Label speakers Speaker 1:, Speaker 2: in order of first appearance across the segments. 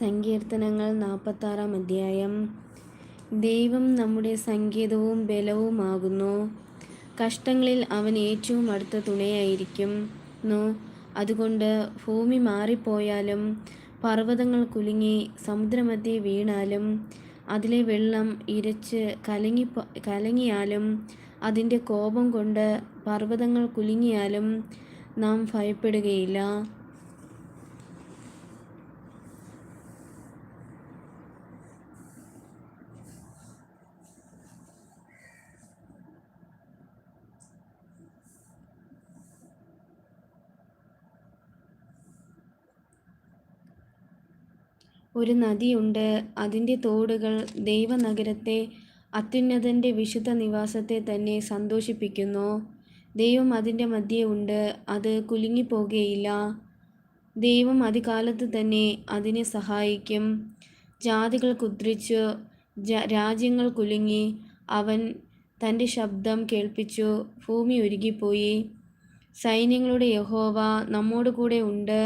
Speaker 1: സങ്കീർത്തനങ്ങൾ നാൽപ്പത്താറാം അധ്യായം. ദൈവം നമ്മുടെ സങ്കേതവും ബലവുമാകുന്നു. കഷ്ടങ്ങളിൽ അവൻ ഏറ്റവും അടുത്ത തുണയായിരിക്കും. നോ അതുകൊണ്ട് ഭൂമി മാറിപ്പോയാലും പർവതങ്ങൾ കുലുങ്ങി സമുദ്രമധ്യേ വീണാലും അതിലെ വെള്ളം ഇരച്ച് കലങ്ങി കലങ്ങിയാലും അതിന്റെ കോപം കൊണ്ട് പർവതങ്ങൾ കുലുങ്ങിയാലും നാം ഭയപ്പെടുകയില്ല. ഒരു നദിയുണ്ട്. അതിന്റെ തോടുകൾ ദൈവനഗരത്തെ അത്യുന്നതന്റെ വിശുദ്ധ നിവാസത്തെ തന്നെ സന്തോഷിപ്പിക്കുന്നു. ദൈവം അതിന്റെ മധ്യേ ഉണ്ട്. അത് കുലുങ്ങിപ്പോകുകയില്ല ദൈവം അതികാലത്ത് തന്നെ അതിനെ സഹായിക്കും. ജാതികൾ കുദ്രിച്ചു രാജ്യങ്ങൾ കുലുങ്ങി അവൻ തന്റെ ശബ്ദം കേൾപ്പിച്ചു ഭൂമി ഒരുകിപ്പോയി സൈന്യങ്ങളുടെ യഹോവ നമ്മോട് കൂടെ ഉണ്ട്.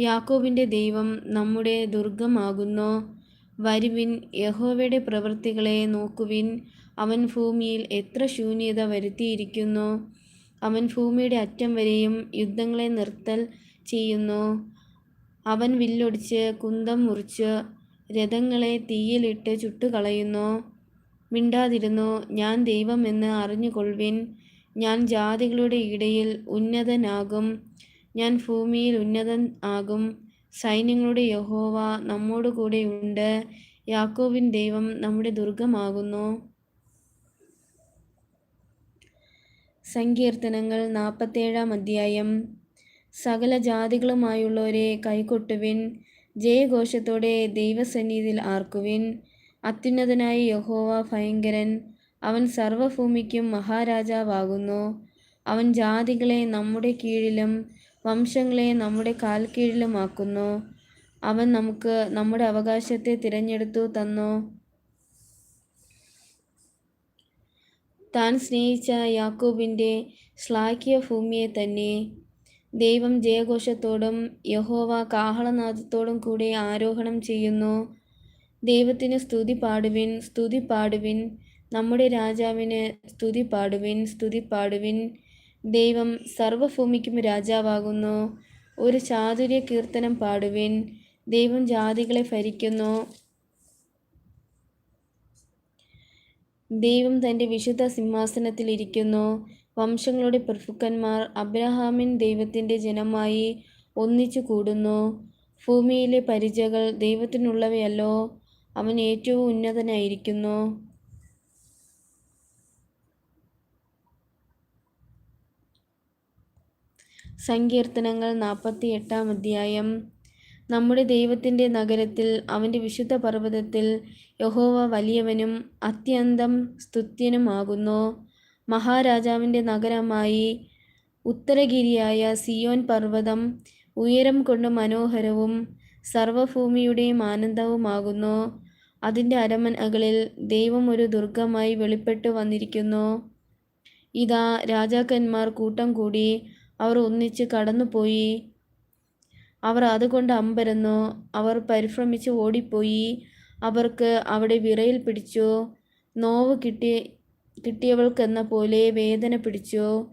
Speaker 1: യാക്കോബിന്റെ ദൈവം നമ്മുടെ ദുർഗമാകുന്നു. വരുവിൻ യഹോവയുടെ പ്രവൃത്തികളെ നോക്കുവിൻ. അവൻ ഭൂമിയിൽ എത്ര ശൂന്യത വരുത്തിയിരിക്കുന്നു. അവൻ ഭൂമിയുടെ അറ്റം വരെയും യുദ്ധങ്ങളെ നിർത്തൽ ചെയ്യുന്നു. അവൻ വില്ലൊടിച്ച് കുന്തം മുറിച്ച് രഥങ്ങളെ തീയിലിട്ട് ചുട്ടുകളയുന്നു. മിണ്ടാതിരുന്നു ഞാൻ ദൈവമെന്ന് അറിഞ്ഞുകൊള്ളുവിൻ. ഞാൻ ജാതികളുടെ ഇടയിൽ ഉന്നതനാകും. ഞാൻ ഭൂമിയിൽ ഉന്നതൻ ആകും. സൈന്യങ്ങളുടെ യഹോവ നമ്മോട് ഉണ്ട് യാക്കോവിൻ ദൈവം നമ്മുടെ ദുർഗമാകുന്നു. സങ്കീർത്തനങ്ങൾ നാൽപ്പത്തേഴാം അധ്യായം. സകല ജാതികളുമായുള്ളവരെ കൈകൊട്ടുവിൻ. ജയഘോഷത്തോടെ ദൈവസന്നിധിയിൽ ആർക്കുവിൻ. അത്യുന്നതനായ യഹോവ ഭയങ്കരൻ. അവൻ സർവഭൂമിക്കും മഹാരാജാവാകുന്നു. അവൻ ജാതികളെ നമ്മുടെ കീഴിലും വംശങ്ങളെ നമ്മുടെ കാൽ കീഴിലുമാക്കുന്നു അവൻ നമുക്ക് നമ്മുടെ അവകാശത്തെ തിരഞ്ഞെടുത്തു തന്നു. താൻ സ്നേഹിച്ച യാക്കോബിന്റെ ശ്ലാഘ്യ ഭൂമിയെ തന്നെ ദൈവം ജയഘോഷത്തോടും യഹോവ കാഹളനാഥത്തോടും കൂടെ ആരോഹണം ചെയ്യുന്നു. ദൈവത്തിന് സ്തുതി പാടുവിൻ സ്തുതി പാടുവിൻ. നമ്മുടെ രാജാവിന് സ്തുതി പാടുവിൻ സ്തുതി പാടുവിൻ. ദൈവം സർവഭൂമിക്കും രാജാവാകുന്നു. ഒരു ചാതുര്യ കീർത്തനം പാടുവിൻ. ദൈവം ജാതികളെ ഭരിക്കുന്നു. ദൈവം തന്റെ വിശുദ്ധ സിംഹാസനത്തിൽ ഇരിക്കുന്നു. വംശങ്ങളുടെ പ്രഭുക്കന്മാർ അബ്രഹാമിൻ ദൈവത്തിന്റെ ജനമായി ഒന്നിച്ചു കൂടുന്നു. ഭൂമിയിലെ പരിചകൾ ദൈവത്തിനുള്ളവയല്ലോ. അവൻ ഏറ്റവും ഉന്നതനായിരിക്കുന്നു. സങ്കീർത്തനങ്ങൾ നാൽപ്പത്തി എട്ടാം അധ്യായം. നമ്മുടെ ദൈവത്തിന്റെ നഗരത്തിൽ അവന്റെ വിശുദ്ധ പർവതത്തിൽ യഹോവ വലിയവനും അത്യന്തം സ്തുത്യനുമാകുന്നു. മഹാരാജാവിന്റെ നഗരമായി ഉത്തരഗിരിയായ സിയോൻ പർവതം ഉയരം കൊണ്ട് മനോഹരവും സർവഭൂമിയുടെയും ആനന്ദവുമാകുന്നു. അതിന്റെ അരമനകളിൽ ദൈവം ഒരു ദുർഗമായി വെളിപ്പെട്ടു വന്നിരിക്കുന്നു. ഇതാ രാജാക്കന്മാർ കൂട്ടം കൂടി അവർ ഒന്നിച്ച് കടന്നുപോയി. അവർ അതുകൊണ്ട് അമ്പരന്നു. അവർ പരിഭ്രമിച്ച് ഓടിപ്പോയി. അവർക്ക് അവിടെ വിറയിൽ പിടിച്ചു. നോവ് കിട്ടി കിട്ടിയവൾക്കെന്ന പോലെ വേദന പിടിച്ചു.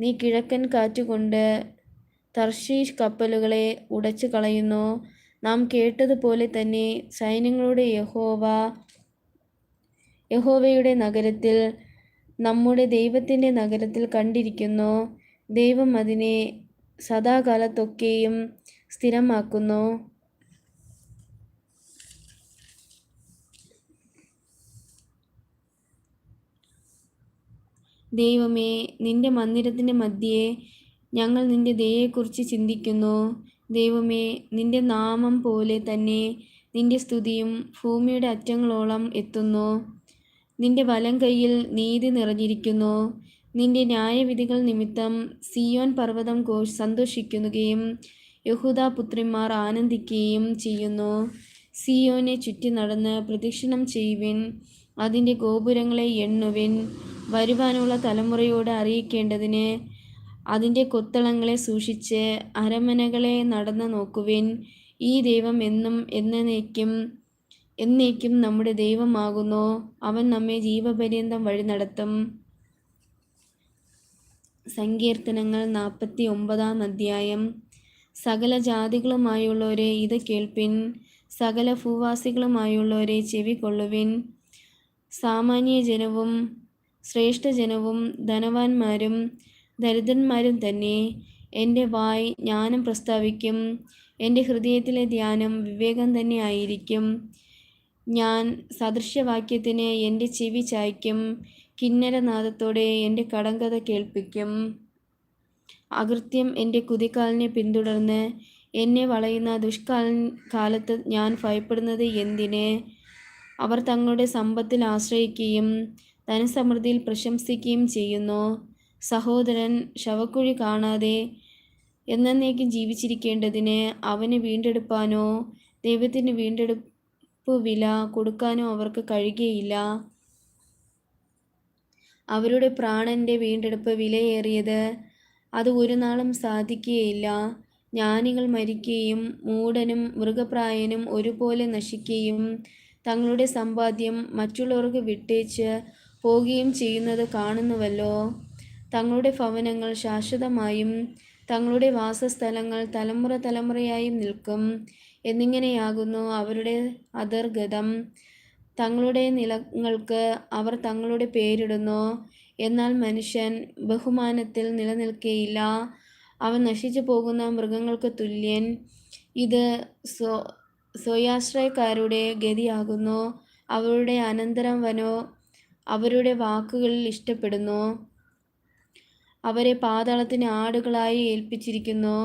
Speaker 1: നീ കിഴക്കൻ കാറ്റുകൊണ്ട് തർഷീഷ് കപ്പലുകളെ ഉടച്ചു കളയുന്നു. നാം കേട്ടതുപോലെ തന്നെ സൈന്യങ്ങളുടെ യഹോവ യഹോവയുടെ നഗരത്തിൽ നമ്മുടെ ദൈവത്തിന്റെ നഗരത്തിൽ കണ്ടിരിക്കുന്നു. ദൈവം അതിനെ സദാകാലത്തൊക്കെയും സ്ഥിരമാക്കുന്നു. ദൈവമേ നിന്റെ മന്ദിരത്തിന്റെ മധ്യേ ഞങ്ങൾ നിന്റെ ദയയെക്കുറിച്ച് ചിന്തിക്കുന്നു. ദൈവമേ നിന്റെ നാമം പോലെ തന്നെ നിന്റെ സ്തുതിയും ഭൂമിയുടെ അറ്റങ്ങളോളം എത്തുന്നു. നിന്റെ വലം കൈയിൽ നീതി നിറഞ്ഞിരിക്കുന്നു. നിന്റെ ന്യായവിധികൾ നിമിത്തം സിയോൻ പർവതം ഘോഷ് സന്തോഷിക്കുകയും യഹൂദ പുത്രിമാർ ആനന്ദിക്കുകയും ചെയ്യുന്നു. സിയോനെ ചുറ്റി നടന്ന് പ്രദക്ഷിണം ചെയ്യുവിൻ. അതിന്റെ ഗോപുരങ്ങളെ എണ്ണുവിൻ. വരുവാനുള്ള തലമുറയോട് അറിയിക്കേണ്ടതിന് അതിന്റെ കൊത്തളങ്ങളെ സൂക്ഷിച്ച് അരമനകളെ നടന്നു നോക്കുവിൻ. ഈ ദൈവം എന്നും എന്നേക്കും എന്നേക്കും നമ്മുടെ ദൈവമാകുന്നു. അവൻ നമ്മെ ജീവപര്യന്തം വഴി നടത്തും. സങ്കീർത്തനങ്ങൾ നാൽപ്പത്തി ഒമ്പതാം അധ്യായം. സകല ജാതികളുമായുള്ളവരെ ഇത് കേൾപ്പിൻ സകല ഭൂവാസികളുമായുള്ളവരെ ചെവി കൊള്ളുവിൻ. സാമാന്യ ജനവും ശ്രേഷ്ഠജനവും ധനവാന്മാരും ദരിദ്രന്മാരും തന്നെ എന്റെ വായ് ജ്ഞാനം പ്രസ്താവിക്കും എന്റെ ഹൃദയത്തിലെ ധ്യാനം വിവേകം തന്നെ ആയിരിക്കും. ഞാൻ സദൃശ്യവാക്യത്തിന് എന്റെ ചെവി ചായ്ക്കും കിന്നരനാദത്തോടെ എന്റെ കടങ്കഥ കേൾപ്പിക്കും. അകൃത്യം എന്റെ കുതിക്കാലിനെ പിന്തുടർന്ന് എന്നെ വളയുന്ന ദുഷ്കാല കാലത്ത് ഞാൻ ഭയപ്പെടുന്നത് എന്തിന്? അവർ തങ്ങളുടെ സമ്പത്തിൽ ആശ്രയിക്കുകയും ധനസമൃദ്ധിയിൽ പ്രശംസിക്കുകയും ചെയ്യുന്നു. സഹോദരൻ ശവക്കുഴി കാണാതെ എന്നേക്കും ജീവിച്ചിരിക്കേണ്ടതിന് അവന് വീണ്ടെടുപ്പാനോ ദൈവത്തിന് വീണ്ടെടുപ്പ് വില കൊടുക്കാനോ അവർക്ക് കഴിയുകയില്ല. അവരുടെ പ്രാണന്റെ വീണ്ടെടുപ്പ് വിലയേറിയത് അത് ഒരു നാളും സാധിക്കുകയില്ല. ജ്ഞാനികൾ മരിക്കുകയും മൂടനും മൃഗപ്രായനും ഒരുപോലെ നശിക്കുകയും തങ്ങളുടെ സമ്പാദ്യം മറ്റുള്ളവർക്ക് വിട്ടേച്ച് പോകുകയും ചെയ്യുന്നത് കാണുന്നുവല്ലോ. തങ്ങളുടെ ഭവനങ്ങൾ ശാശ്വതമായും തങ്ങളുടെ വാസസ്ഥലങ്ങൾ തലമുറ തലമുറയായും നിൽക്കും. എന്നിങ്ങനെയാകുന്നു. അവരുടെ അതിർഗതം തങ്ങളുടെ നിലങ്ങൾക്ക് അവർ തങ്ങളുടെ പേരിടുന്നു. എന്നാൽ മനുഷ്യൻ ബഹുമാനത്തിൽ നിലനിൽക്കുകയില്ല അവൻ നശിച്ചു പോകുന്ന മൃഗങ്ങൾക്ക് തുല്യൻ. ഇത് സ്വ സ്വയാശ്രയക്കാരുടെ ഗതിയാകുന്നു. അവരുടെ അനന്തരം വനോ അവരുടെ വാക്കുകളിൽ ഇഷ്ടപ്പെടുന്നു. അവരെ പാതാളത്തിന് ആടുകളായി ഏൽപ്പിച്ചിരിക്കുന്നു.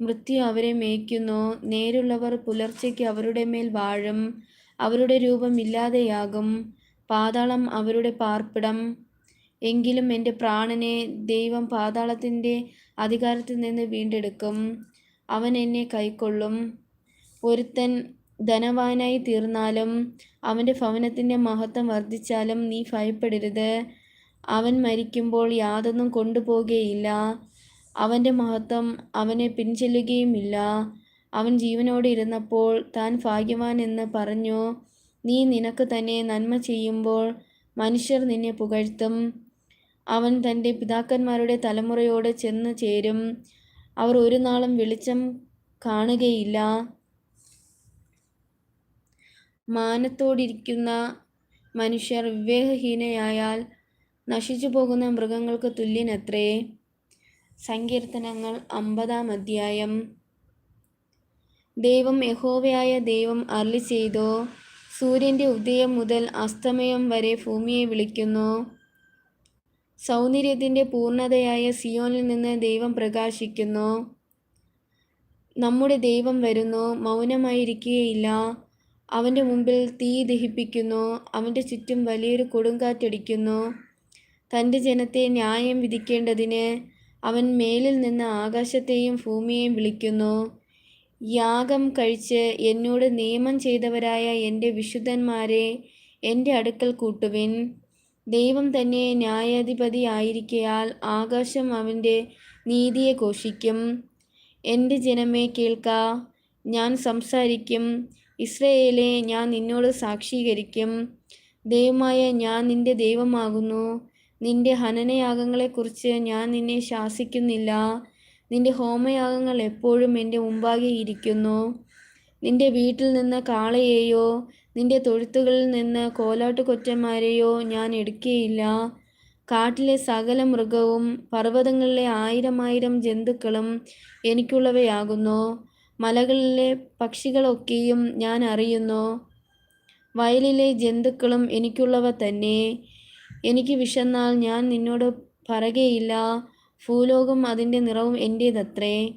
Speaker 1: മൃത്യു അവരെ മേയ്ക്കുന്നു. നേരുള്ളവർ പുലർച്ചയ്ക്ക് അവരുടെ മേൽ വാഴും. അവരുടെ രൂപം ഇല്ലാതെയാകും. പാതാളം അവരുടെ പാർപ്പിടം. എങ്കിലും എന്റെ പ്രാണനെ ദൈവം പാതാളത്തിന്റെ അധികാരത്തിൽ നിന്ന് വീണ്ടെടുക്കും. അവൻ എന്നെ കൈക്കൊള്ളും. ഒരുത്തൻ ധനവാനായി തീർന്നാലും അവന്റെ ഭവനത്തിന്റെ മഹത്വം വർദ്ധിച്ചാലും നീ ഭയപ്പെടരുത്. അവൻ മരിക്കുമ്പോൾ യാതൊന്നും കൊണ്ടുപോകുകയില്ല അവന്റെ മഹത്വം അവനെ പിൻചെല്ലുകയുമില്ല. അവൻ ജീവനോടെ ഇരുന്നപ്പോൾ താൻ ഭാഗ്യവാൻ എന്ന് പറഞ്ഞു നീ നിനക്ക് തന്നെ നന്മ ചെയ്യുമ്പോൾ മനുഷ്യർ നിന്നെ പുകഴ്ത്തും. അവൻ തന്റെ പിതാക്കന്മാരുടെ തലമുറയോട് ചെന്ന് ചേരും. അവർ ഒരു നാളും വെളിച്ചം കാണുകയില്ല. മാനത്തോടിരിക്കുന്ന മനുഷ്യർ വിവേകഹീനയായാൽ നശിച്ചു പോകുന്ന മൃഗങ്ങൾക്ക് തുല്യനത്രേ. സങ്കീർത്തനങ്ങൾ അമ്പതാം അധ്യായം. ദൈവം യഹോവയായ ദൈവം അർളി ചെയ്തോ സൂര്യന്റെ ഉദയം മുതൽ അസ്തമയം വരെ ഭൂമിയെ വിളിക്കുന്നു. സൗന്ദര്യത്തിന്റെ പൂർണതയായ സിയോനിൽ നിന്ന് ദൈവം പ്രകാശിക്കുന്നു. നമ്മുടെ ദൈവം വരുന്നു മൗനമായിരിക്കുകയില്ല. അവന്റെ മുമ്പിൽ തീ ദഹിപ്പിക്കുന്നു അവന്റെ ചുറ്റും വലിയൊരു കൊടുങ്കാറ്റടിക്കുന്നു. തന്റെ ജനത്തെ ന്യായം വിധിക്കേണ്ടതിന് അവൻ മേലിൽ നിന്ന് ആകാശത്തെയും ഭൂമിയെയും വിളിക്കുന്നു. യാഗം കഴിച്ച് എന്നോട് നിയമം ചെയ്തവരായ എന്റെ വിശുദ്ധന്മാരെ എന്റെ അടുക്കൽ കൂട്ടുവിൻ. ദൈവം തന്നെ ന്യായാധിപതി ആയിരിക്കയാൽ ആകാശം അവന്റെ നീതിയെ ഘോഷിക്കും. എന്റെ ജനമേ കേൾക്ക ഞാൻ സംസാരിക്കും. ഇസ്രയേലെ ഞാൻ നിന്നോട് സാക്ഷീകരിക്കും. ദൈവമായ ഞാൻ നിന്റെ ദൈവമാകുന്നു. നിന്റെ ഹനനയാഗങ്ങളെക്കുറിച്ച് ഞാൻ നിന്നെ ശാസിക്കുന്നില്ല. നിന്റെ ഹോമയാഗങ്ങൾ എപ്പോഴും എന്റെ മുമ്പാകെ ഇരിക്കുന്നു. നിന്റെ വീട്ടിൽ നിന്ന് കാളയെയോ നിന്റെ തൊഴുത്തുകളിൽ നിന്ന് കോലാട്ടുകൊറ്റന്മാരെയോ ഞാൻ എടുക്കുകയില്ല കാട്ടിലെ സകല മൃഗവും പർവതങ്ങളിലെ ആയിരം ആയിരം ജന്തുക്കളും എനിക്കുള്ളവയാകുന്നു. മലകളിലെ പക്ഷികളൊക്കെയും ഞാൻ അറിയുന്നു. വയലിലെ ജന്തുക്കളും എനിക്കുള്ളവ തന്നെ. എനിക്ക് വിശന്നാൽ ഞാൻ നിന്നോട് പറകയില്ല. ഭൂലോകം അതിന്റെ നിറവും എന്റേതത്രേ.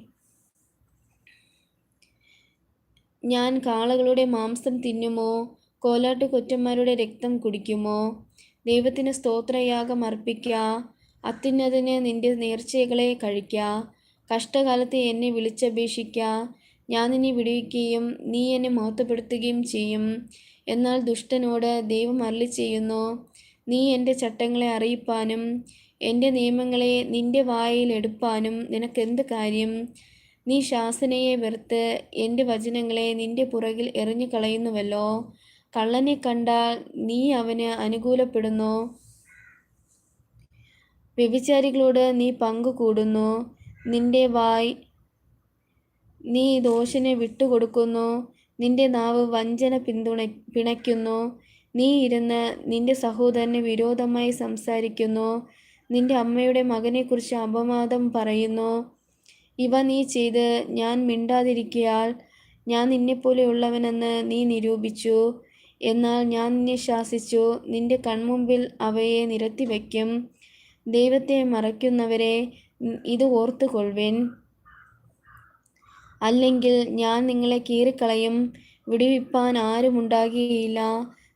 Speaker 1: ഞാൻ കാളകളുടെ മാംസം തിന്നുമോ? കോലാട്ടു കൊറ്റന്മാരുടെ രക്തം കുടിക്കുമോ? ദൈവത്തിന് സ്തോത്രയാഗം അർപ്പിക്ക. അത്യുന്നതിന് നിന്റെ നേർച്ചകളെ കഴിക്ക. കഷ്ടകാലത്ത് എന്നെ വിളിച്ചപേക്ഷിക്ക. ഞാൻ നിന്നെ വിടുവിക്കുകയും നീ എന്നെ മഹത്വപ്പെടുത്തുകയും ചെയ്യും. എന്നാൽ ദുഷ്ടനോട് ദൈവം അരളി ചെയ്യുന്നു നീ എന്റെ ചട്ടങ്ങളെ അറിയിപ്പാനും എന്റെ നിയമങ്ങളെ നിന്റെ വായിൽ എടുപ്പാനും നിനക്കെന്ത് കാര്യം? നീ ശാസനയെ വെറുത്ത് എന്റെ വചനങ്ങളെ നിന്റെ പുറകിൽ എറിഞ്ഞു കളയുന്നുവല്ലോ കള്ളനെ കണ്ടാൽ നീ അവന് അനുകൂലപ്പെടുന്നു. വ്യഭിചാരികളോട് നീ പങ്കു കൂടുന്നു നിന്റെ വായ് നീ ദോഷനെ വിട്ടുകൊടുക്കുന്നു. നിന്റെ നാവ് വഞ്ചന പിന്തുണ പിണയ്ക്കുന്നു. നീ ഇരുന്ന് നിന്റെ സഹോദരന് വിരോധമായി സംസാരിക്കുന്നു. നിന്റെ അമ്മയുടെ മകനെക്കുറിച്ച് അപമാദം പറയുന്നു. ഇവ നീ ചെയ്ത് ഞാൻ മിണ്ടാതിരിക്കയാൽ ഞാൻ നിന്നെപ്പോലെയുള്ളവനെന്ന് നീ നിരൂപിച്ചു. എന്നാൽ ഞാൻ നിന്നെ ശാസിച്ചു. നിന്റെ കൺമുമ്പിൽ അവയെ നിരത്തി വയ്ക്കും. ദൈവത്തെ മറയ്ക്കുന്നവരെ ഇത് ഓർത്തുകൊള്ളുവിൻ അല്ലെങ്കിൽ ഞാൻ നിങ്ങളെ കീറിക്കളയും. വിടുവിപ്പാൻ ആരുമുണ്ടാകുകയില്ല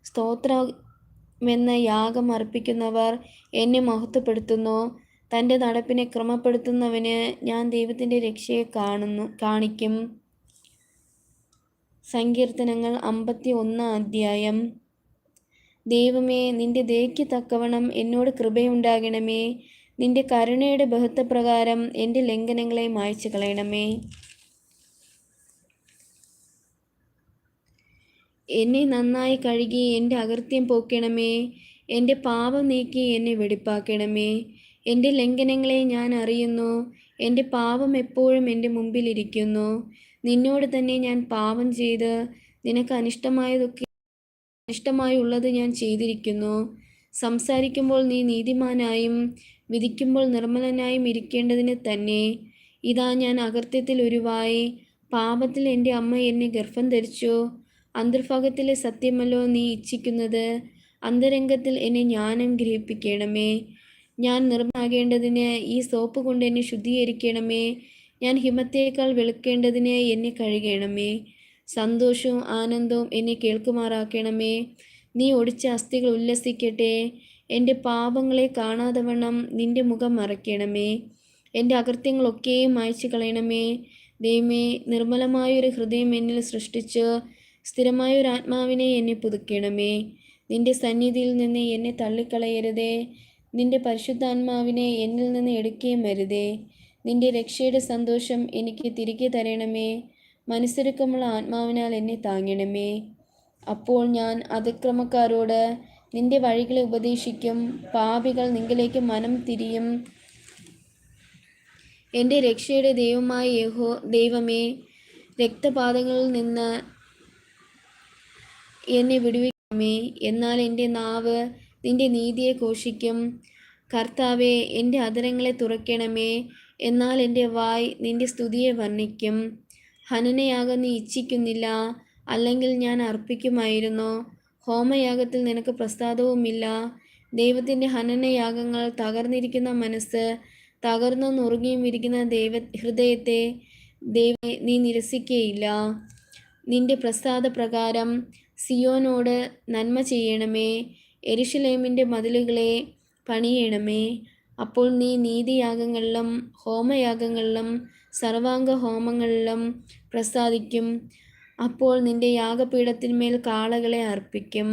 Speaker 1: സ്തോത്രമെന്ന യാഗം അർപ്പിക്കുന്നവർ എന്നെ മഹത്വപ്പെടുത്തുന്നു. തന്റെ നടപ്പിനെ ക്രമപ്പെടുത്തുന്നവന് ഞാൻ ദൈവത്തിന്റെ രക്ഷയെ കാണുന്നു കാണിക്കും. സങ്കീർത്തനങ്ങൾ അമ്പത്തി ഒന്നാം അധ്യായം. ദൈവമേ നിന്റെ ദയയ്ക്ക് തക്കവണ്ണം എന്നോട് കൃപയുണ്ടാകണമേ. നിന്റെ കരുണയുടെ ബഹുത്വപ്രകാരം എന്റെ ലംഘനങ്ങളെ മായ്ച്ചു കളയണമേ എന്നെ നന്നായി കഴുകി എന്റെ അകൃത്യം പോക്കണമേ. എന്റെ പാപം നീക്കി എന്നെ വെടിപ്പാക്കണമേ. എന്റെ ലംഘനങ്ങളെ ഞാൻ അറിയുന്നു. എന്റെ പാപം എപ്പോഴും എന്റെ മുമ്പിലിരിക്കുന്നു നിന്നോട് തന്നെ ഞാൻ പാപം ചെയ്ത് നിനക്ക് അനിഷ്ടമായതൊക്കെ അനിഷ്ടമായുള്ളത് ഞാൻ ചെയ്തിരിക്കുന്നു. സംസാരിക്കുമ്പോൾ നീ നീതിമാനായും വിധിക്കുമ്പോൾ നിർമ്മലനായും ഇരിക്കേണ്ടതിന് തന്നെ. ഇതാ ഞാൻ അകൃത്യത്തിൽ ഒരുവായി പാപത്തിൽ എന്റെ അമ്മ എന്നെ ഗർഭം ധരിച്ചു. അന്തർഭാഗത്തിലെ സത്യമല്ലോ നീ ഇച്ഛിക്കുന്നത്? അന്തരംഗത്തിൽ എന്നെ ജ്ഞാനം ഗ്രഹിപ്പിക്കണമേ. ഞാൻ നിർമ്മാകേണ്ടതിന് ഈ സോപ്പ് കൊണ്ട് എന്നെ ശുദ്ധീകരിക്കണമേ. ഞാൻ ഹിമത്തേക്കാൾ വെളുക്കേണ്ടതിന് എന്നെ കഴുകണമേ. സന്തോഷവും ആനന്ദവും എന്നെ കേൾക്കുമാറാക്കണമേ. നീ ഒടിച്ച അസ്ഥികൾ ഉല്ലസിക്കട്ടെ. എന്റെ പാപങ്ങളെ കാണാതെ വണ്ണം നിന്റെ മുഖം മറയ്ക്കണമേ. എന്റെ അകൃത്യങ്ങളൊക്കെയും മായ്ച്ചു കളയണമേ ദൈവമേ നിർമ്മലമായൊരു ഹൃദയം എന്നിൽ സൃഷ്ടിച്ച് സ്ഥിരമായൊരു ആത്മാവിനെ എന്നെ പുതുക്കണമേ. നിന്റെ സന്നിധിയിൽ നിന്ന് എന്നെ തള്ളിക്കളയരുതേ. നിന്റെ പരിശുദ്ധാത്മാവിനെ എന്നിൽ നിന്ന് എടുക്കുകയും വരുതേ. നിന്റെ രക്ഷയുടെ സന്തോഷം എനിക്ക് തിരികെ തരണമേ. മനസ്സൊരുക്കമുള്ള ആത്മാവിനാൽ എന്നെ താങ്ങണമേ. അപ്പോൾ ഞാൻ അതിക്രമക്കാരോട് നിന്റെ വഴികളെ ഉപദേശിക്കും. പാപികൾ നിങ്ങളിലേക്ക് മനം തിരിയും. എന്റെ രക്ഷയുടെ ദൈവമായ യഹോ ദൈവമേ രക്തപാതങ്ങളിൽ നിന്ന് എന്നെ വിടുവിക്കണമേ. എന്നാൽ എന്റെ നാവ് നിന്റെ നീതിയെ ഘോഷിക്കും. കർത്താവെ എന്റെ അതരങ്ങളെ തുറക്കണമേ. എന്നാൽ എന്റെ വായ് നിന്റെ സ്തുതിയെ വർണിക്കും. ഹനനയാകം ഇച്ഛിക്കുന്നില്ല. അല്ലെങ്കിൽ ഞാൻ അർപ്പിക്കുമായിരുന്നു. ഹോമയാഗത്തിൽ നിനക്ക് പ്രസാദവുമില്ല. ദൈവത്തിന്റെ ഹനനയാഗങ്ങൾ തകർന്നിരിക്കുന്ന മനസ്സ് തകർന്നു നുറുങ്ങിയും ഇരിക്കുന്ന ദൈവ ഹൃദയത്തെ ദൈവ നീ നിരസിക്കുകയില്ല നിന്റെ പ്രസാദ പ്രകാരം സിയോനോട് നന്മ ചെയ്യണമേ. എരിശിലേമിന്റെ മതിലുകളെ പണിയണമേ. അപ്പോൾ നീ നീതിയാഗങ്ങളിലും ഹോമയാഗങ്ങളിലും സർവാംഗ ഹോമങ്ങളിലും പ്രസാദിക്കും. അപ്പോൾ നിന്റെ യാഗപീഠത്തിന്മേൽ കാളകളെ അർപ്പിക്കും.